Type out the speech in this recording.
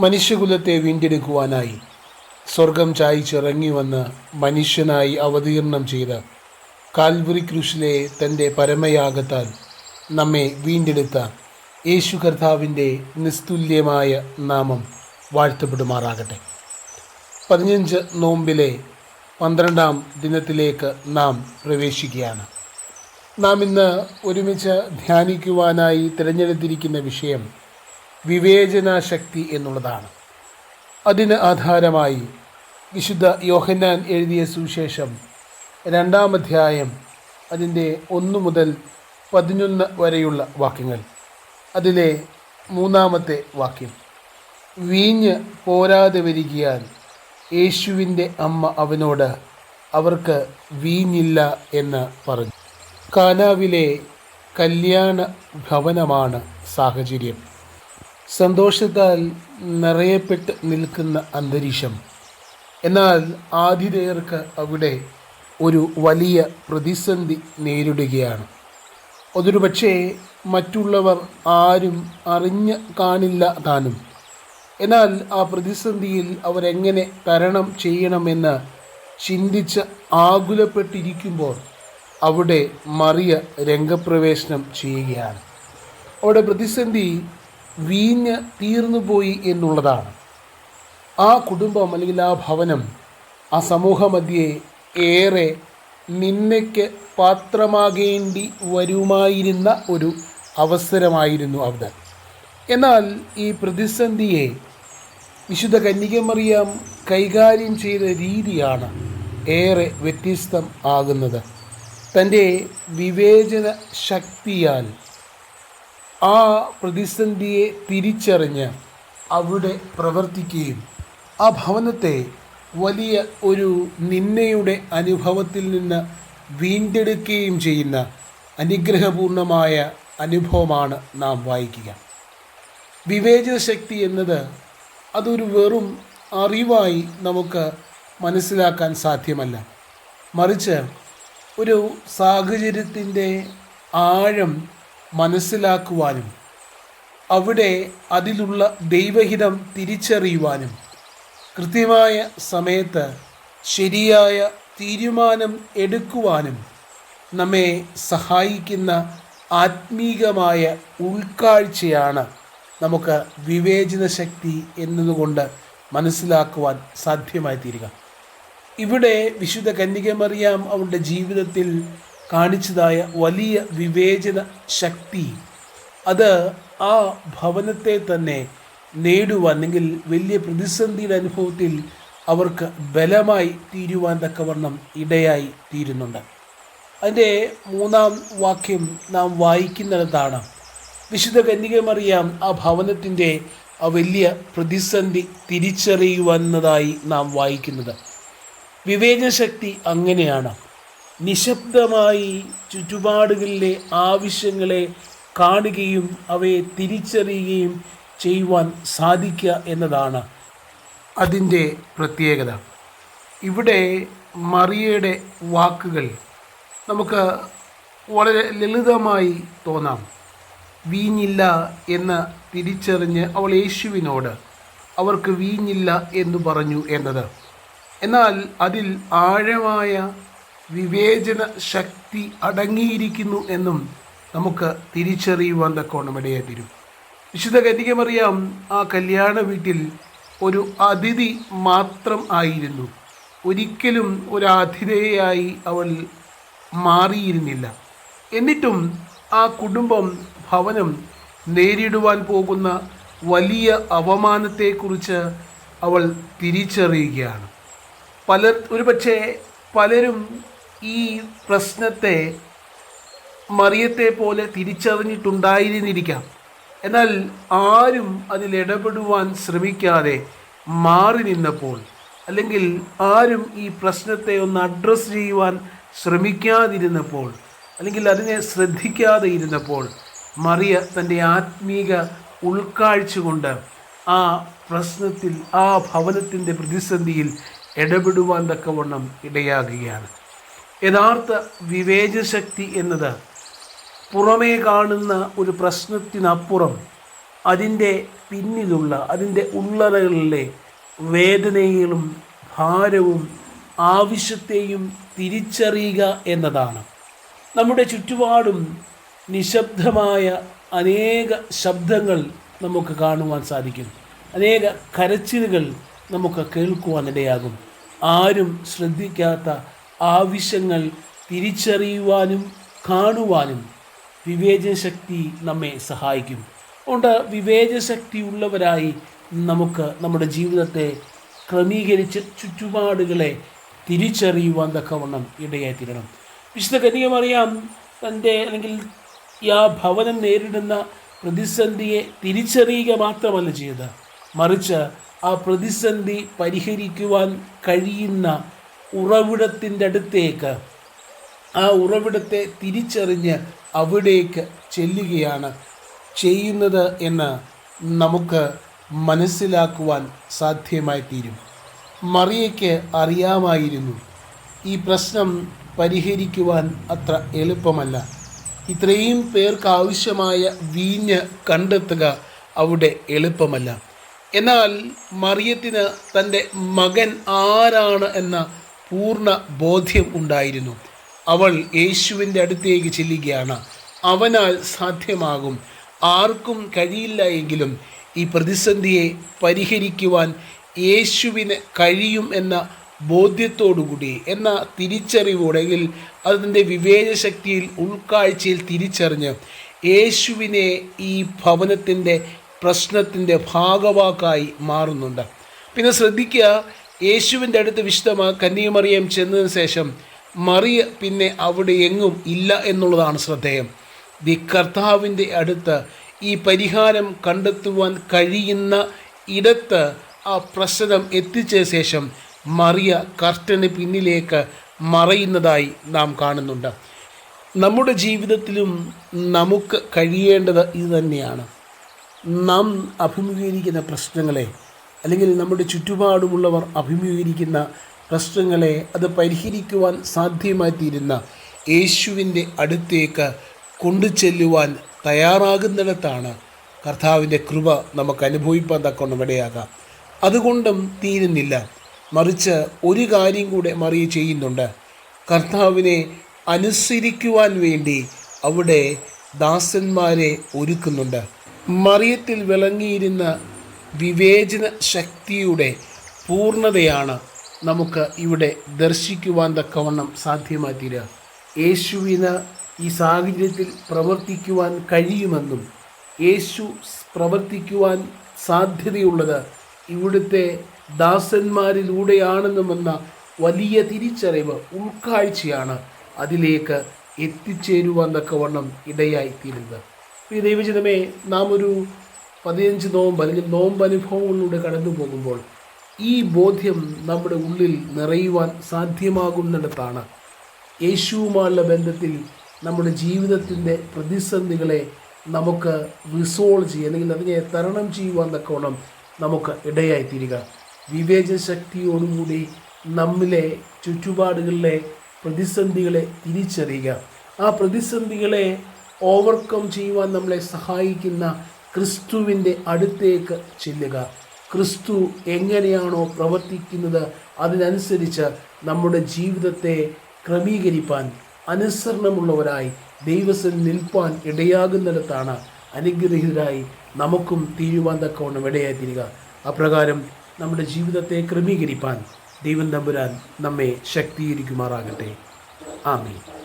മനുഷ്യകുലത്തെ വീണ്ടെടുക്കുവാനായി സ്വർഗം ചായ്ച്ചിറങ്ങി വന്ന് മനുഷ്യനായി അവതീർണം ചെയ്ത കാൽവറി ക്രൂശിലെ തന്റെ പരമയാഗത്താൽ നമ്മെ വീണ്ടെടുത്ത യേശു കർത്താവിന്റെ നിസ്തുല്യമായ നാമം വാഴ്ത്തപ്പെടുമാറാകട്ടെ. പതിനഞ്ച് നോമ്പിലെ പന്ത്രണ്ടാം ദിനത്തിലേക്ക് നാം പ്രവേശിക്കുകയാണ്. നാം ഇന്ന് ഒരുമിച്ച് ധ്യാനിക്കുവാനായി തിരഞ്ഞെടുത്തിരിക്കുന്ന വിഷയം വിവേചന ശക്തി എന്നുള്ളതാണ്. അതിന് ആധാരമായി വിശുദ്ധ യോഹന്നാൻ എഴുതിയ സുവിശേഷം രണ്ടാം അധ്യായം അതിന്റെ ഒന്ന് മുതൽ പതിനൊന്ന് വരെയുള്ള വാക്യങ്ങൾ. അതിലെ മൂന്നാമത്തെ വാക്യം. വീഞ്ഞ് പോരാതെ വരികയാൽ യേശുവിന്റെ അമ്മ അവനോട് അവർക്ക് വീഞ്ഞില്ല എന്ന് പറഞ്ഞു. കാനാവിലെ കല്യാണ ഭവനമാണ് സാഹചര്യം. സന്തോഷത്താൽ നിറയപ്പെട്ട് നിൽക്കുന്ന അന്തരീക്ഷം. എന്നാൽ ആതിഥേയർക്ക് അവിടെ ഒരു വലിയ പ്രതിസന്ധി നേരിടുകയാണ്. അതൊരു പക്ഷേ മറ്റുള്ളവർ ആരും അറിഞ്ഞ് കാണില്ല താനും. എന്നാൽ ആ പ്രതിസന്ധിയിൽ അവരെങ്ങനെ തരണം ചെയ്യണമെന്ന് ചിന്തിച്ച് ആകുലപ്പെട്ടിരിക്കുമ്പോൾ അവിടെ മറിയ രംഗപ്രവേശനം ചെയ്യുകയാണ്. അവിടെ പ്രതിസന്ധി വീഞ്ഞ് തീർന്നുപോയി എന്നുള്ളതാണ്. ആ കുടുംബം അല്ലെങ്കിൽ ആ ഭവനം ആ സമൂഹമധ്യേ ഏറെ നിന്നയ്ക്ക് പാത്രമാകേണ്ടി വരുമായിരുന്ന ഒരു അവസരമായിരുന്നു അവിടെ. എന്നാൽ ഈ പ്രതിസന്ധിയെ വിശുദ്ധ കന്യകമറിയാം കൈകാര്യം ചെയ്ത രീതിയാണ് ഏറെ വ്യത്യസ്തം ആകുന്നത്. തന്റെ വിവേചന ശക്തിയാൽ ആ പ്രതിസന്ധിയെ തിരിച്ചറിഞ്ഞ് അവിടെ പ്രവർത്തിക്കുകയും ആ ഭവനത്തെ വലിയ ഒരു നിന്നയുടെ അനുഭവത്തിൽ നിന്ന് വീണ്ടെടുക്കുകയും ചെയ്യുന്ന അനുഗ്രഹപൂർണമായ അനുഭവമാണ് നാം വായിക്കുക. വിവേചന ശക്തി എന്നത് അതൊരു വെറും അറിവായി നമുക്ക് മനസ്സിലാക്കാൻ സാധ്യമല്ല. മറിച്ച് ഒരു സാഹചര്യത്തിന്റെ ആഴം മനസ്സിലാക്കുവാനും അവിടെ അതിലുള്ള ദൈവഹിതം തിരിച്ചറിയുവാനും. കൃത്യമായ സമയത്ത് ശരിയായ തീരുമാനം എടുക്കുവാനും നമ്മെ സഹായിക്കുന്ന ആത്മീകമായ ഉൾക്കാഴ്ചയാണ് നമുക്ക് വിവേചന ശക്തി എന്നതുകൊണ്ട് മനസ്സിലാക്കുവാൻ സാധ്യമായി തീരുക ഇവിടെ വിശുദ്ധ കന്യകമറിയാം അവരുടെ ജീവിതത്തിൽ കാണിച്ചതായ വലിയ വിവേചന ശക്തി. അത് ആ ഭവനത്തെ തന്നെ നേടുവാൻ അല്ലെങ്കിൽ വലിയ പ്രതിസന്ധിയുടെ അനുഭവത്തിൽ അവർക്ക് ബലമായി തീരുവാൻ തക്കവണ്ണം ഇടയായി തീരുന്നുണ്ട്. അതിന്റെ മൂന്നാം വാക്യം നാം വായിക്കുന്നിടത്താണ് വിശുദ്ധ കന്യകമറിയാം ആ ഭവനത്തിന്റെ ആ വലിയ പ്രതിസന്ധി തിരിച്ചറിയുവന്നതായി നാം വായിക്കുന്നത്. വിവേചന ശക്തി അങ്ങനെയാണ്. നിശബ്ദമായി ചുറ്റുപാടുകളിലെ ആവശ്യങ്ങളെ കാണുകയും അവയെ തിരിച്ചറിയുകയും ചെയ്യുവാൻ സാധിക്കുക എന്നതാണ് അതിന്റെ പ്രത്യേകത. ഇവിടെ മറിയയുടെ വാക്കുകൾ നമുക്ക് വളരെ ലളിതമായി തോന്നാം. വീഞ്ഞില്ല എന്ന് തിരിച്ചറിഞ്ഞ് അവൾ യേശുവിനോട് അവർക്ക് വീഞ്ഞില്ല എന്ന് പറഞ്ഞു എന്നത്. എന്നാൽ അതിൽ ആഴമായ വിവേചന ശക്തി അടങ്ങിയിരിക്കുന്നു എന്നും നമുക്ക് തിരിച്ചറിയുവാൻ തക്കോണം ഇടയായിത്തീരും തരും. വിശുദ്ധ കന്യകമറിയാം ആ കല്യാണ വീട്ടിൽ ഒരു അതിഥി മാത്രം ആയിരുന്നു. ഒരിക്കലും ഒരു ആതിഥേയായി അവൾ മാറിയിരുന്നില്ല. എന്നിട്ടും ആ കുടുംബം ഭവനം നേരിടുവാൻ പോകുന്ന വലിയ അവമാനത്തെക്കുറിച്ച് അവൾ തിരിച്ചറിയുകയാണ്. പല ഒരുപക്ഷെ പലരും ഈ പ്രശ്നത്തെ മറിയത്തെ പോലെ തിരിച്ചറിഞ്ഞിട്ടുണ്ടായിരുന്നിരിക്കാം. എന്നാൽ ആരും അതിൽ ഇടപെടുവാൻ ശ്രമിക്കാതെ മാറി നിന്നപ്പോൾ അല്ലെങ്കിൽ ആരും ഈ പ്രശ്നത്തെ ഒന്ന് അഡ്രസ്സ് ചെയ്യുവാൻ ശ്രമിക്കാതിരുന്നപ്പോൾ അല്ലെങ്കിൽ അതിനെ ശ്രദ്ധിക്കാതെ ഇരുന്നപ്പോൾ മറിയ തന്റെ ആത്മീക ഉൾക്കാഴ്ച കൊണ്ട് ആ പ്രശ്നത്തിൽ ആ ഭവനത്തിന്റെ പ്രതിസന്ധിയിൽ ഇടപെടുവാൻ തക്കവണ്ണം ഇടയാകുകയാണ്. യഥാർത്ഥ വിവേചശക്തി എന്നത് പുറമേ കാണുന്ന ഒരു പ്രശ്നത്തിനപ്പുറം അതിന്റെ പിന്നിലുള്ള അതിന്റെ ഉള്ളറകളിലെ വേദനകളും ഭാരവും ആവശ്യത്തെയും തിരിച്ചറിയുക എന്നതാണ്. നമ്മുടെ ചുറ്റുപാടും നിശബ്ദമായ അനേക ശബ്ദങ്ങൾ നമുക്ക് കാണുവാൻ സാധിക്കും. അനേക കരച്ചിലുകൾ നമുക്ക് കേൾക്കുവാനിടയാകും. ആരും ശ്രദ്ധിക്കാത്ത ആവശ്യങ്ങൾ തിരിച്ചറിയുവാനും കാണുവാനും വിവേചനശക്തി നമ്മെ സഹായിക്കും. അതുകൊണ്ട് വിവേചന ശക്തി ഉള്ളവരായി നമുക്ക് നമ്മുടെ ജീവിതത്തെ ക്രമീകരിച്ച് ചുറ്റുപാടുകളെ തിരിച്ചറിയുവാൻ തക്കവണ്ണം ഇടയായിത്തീരണം. വിശുദ്ധ കന്യകമറിയാം തന്റെ അല്ലെങ്കിൽ ആ ഭവനം നേരിടുന്ന പ്രതിസന്ധിയെ തിരിച്ചറിയുക മാത്രമല്ല ചെയ്തത്. മറിച്ച് ആ പ്രതിസന്ധി പരിഹരിക്കുവാൻ കഴിയുന്ന ഉറവിടത്തിന്റെ അടുത്തേക്ക്. ആ ഉറവിടത്തെ തിരിച്ചറിഞ്ഞ് അവിടേക്ക് ചെല്ലുകയാണ് ചെയ്യുന്നത് എന്ന് നമുക്ക് മനസ്സിലാക്കുവാൻ സാധ്യമായി തീരും. മറിയയ്ക്ക് അറിയാമായിരുന്നു. ഈ പ്രശ്നം പരിഹരിക്കുവാൻ അത്ര എളുപ്പമല്ല. ഇത്രയും പേർക്ക് ആവശ്യമായ വീഞ്ഞ് കണ്ടെത്തുക അവിടെ എളുപ്പമല്ല. എന്നാൽ മറിയത്തിന് തന്റെ മകൻ ആരാണ് എന്ന പൂർണ ബോധ്യം ഉണ്ടായിരുന്നു. അവൾ യേശുവിന്റെ അടുത്തേക്ക് ചെല്ലുകയാണ്. അവനാൽ സാധ്യമാകും. ആർക്കും കഴിയില്ല എങ്കിലും ഈ പ്രതിസന്ധിയെ പരിഹരിക്കുവാൻ യേശുവിന് കഴിയും എന്ന ബോധ്യത്തോടുകൂടി എന്ന തിരിച്ചറിവോടെങ്കിൽ അതിന്റെ വിവേചശക്തിയിൽ ഉൾക്കാഴ്ചയിൽ തിരിച്ചറിഞ്ഞ് യേശുവിനെ ഈ ഭവനത്തിന്റെ പ്രശ്നത്തിന്റെ ഭാഗവാക്കായി മാറുന്നുണ്ട്. പിന്നെ ശ്രദ്ധിക്കുക യേശുവിന്റെ അടുത്ത് വിശുദ്ധ കന്യാമറിയം ചെന്നതിന് ശേഷം മറിയ പിന്നെ അവിടെ എങ്ങും ഇല്ല എന്നുള്ളതാണ് ശ്രദ്ധേയം. ദി കർത്താവിന്റെ അടുത്ത് ഈ പരിഹാരം കണ്ടെത്തുവാൻ കഴിയുന്ന ഇടത്ത് ആ പ്രശ്നം എത്തിച്ച ശേഷം മറിയ കർട്ടന് പിന്നിലേക്ക് മറയുന്നതായി നാം കാണുന്നുണ്ട്. നമ്മുടെ ജീവിതത്തിലും നമുക്ക് കഴിയേണ്ടത് ഇത് തന്നെയാണ്. നാം അഭിമുഖീകരിക്കുന്ന പ്രശ്നങ്ങളെ അല്ലെങ്കിൽ നമ്മുടെ ചുറ്റുപാടുമുള്ളവർ അഭിമുഖീകരിക്കുന്ന പ്രശ്നങ്ങളെ അത് പരിഹരിക്കുവാൻ സാധ്യമായി തീരുന്ന യേശുവിന്റെ അടുത്തേക്ക് കൊണ്ടു ചെല്ലുവാൻ തയ്യാറാകുന്നിടത്താണ് കർത്താവിന്റെ കൃപ നമുക്ക് അനുഭവിപ്പാൻ തക്കൊണ്ട് ഇടയാകാം അതുകൊണ്ടും തീരുന്നില്ല. മറിച്ച് ഒരു കാര്യം കൂടെ മറിയ ചെയ്യുന്നുണ്ട്. കർത്താവിനെ അനുസരിക്കുവാൻ വേണ്ടി അവിടെ ദാസന്മാരെ ഒരുക്കുന്നുണ്ട്. മറിയത്തിൽ വിളങ്ങിയിരുന്ന വിവേചന ശക്തിയുടെ പൂർണതയാണ് നമുക്ക് ഇവിടെ ദർശിക്കുവാൻ തക്കവണ്ണം സാധ്യമായി തീരുക യേശുവിന് ഈ സാഹചര്യത്തിൽ പ്രവർത്തിക്കുവാൻ കഴിയുമെന്നും യേശു പ്രവർത്തിക്കുവാൻ സാധ്യതയുള്ളത് ഇവിടുത്തെ ദാസന്മാരിലൂടെയാണെന്നുമെന്ന വലിയ തിരിച്ചറിവ് ഉൾക്കാഴ്ചയാണ് അതിലേക്ക് എത്തിച്ചേരുവാൻ തക്കവണ്ണം ഇടയായിത്തീരുന്നത്. ഈ ദൈവചിതമേ നാം ഒരു പതിനഞ്ച് നോമ്പ് അല്ലെങ്കിൽ നോമ്പ് അനുഭവങ്ങളിലൂടെ കടന്നു പോകുമ്പോൾ ഈ ബോധ്യം നമ്മുടെ ഉള്ളിൽ നിറയുവാൻ സാധ്യമാകുന്നിടത്താണ്. യേശുവുമായുള്ള ബന്ധത്തിൽ നമ്മുടെ ജീവിതത്തിന്റെ പ്രതിസന്ധികളെ നമുക്ക് റിസോൾവ് ചെയ്യുക അല്ലെങ്കിൽ അതിനെ തരണം ചെയ്യുവാൻ തക്കവണ്ണം നമുക്ക് ഇടയായി തീരുക നമ്മിലെ ചുറ്റുപാടുകളിലെ പ്രതിസന്ധികളെ തിരിച്ചറിയുക. ആ പ്രതിസന്ധികളെ ഓവർകം ചെയ്യുവാൻ നമ്മളെ സഹായിക്കുന്ന ക്രിസ്തുവിന്റെ അടുത്തേക്ക് ചെല്ലുക. ക്രിസ്തു എങ്ങനെയാണോ പ്രവർത്തിക്കുന്നത് അതിനനുസരിച്ച് നമ്മുടെ ജീവിതത്തെ ക്രമീകരിപ്പാൻ അനുസരണമുള്ളവരായി ദൈവത്തിൽ നിൽപ്പാൻ ഇടയാകുന്നിടത്താണ് അനുഗ്രഹീതരായി നമുക്കും തീരുവാൻ തക്കവണ്ണം ഇടയായി തീരുക അപ്രകാരം നമ്മുടെ ജീവിതത്തെ ക്രമീകരിപ്പാൻ ദൈവം തമ്പുരാൻ നമ്മെ ശക്തീകരിക്കുമാറാകട്ടെ. ആമീൻ.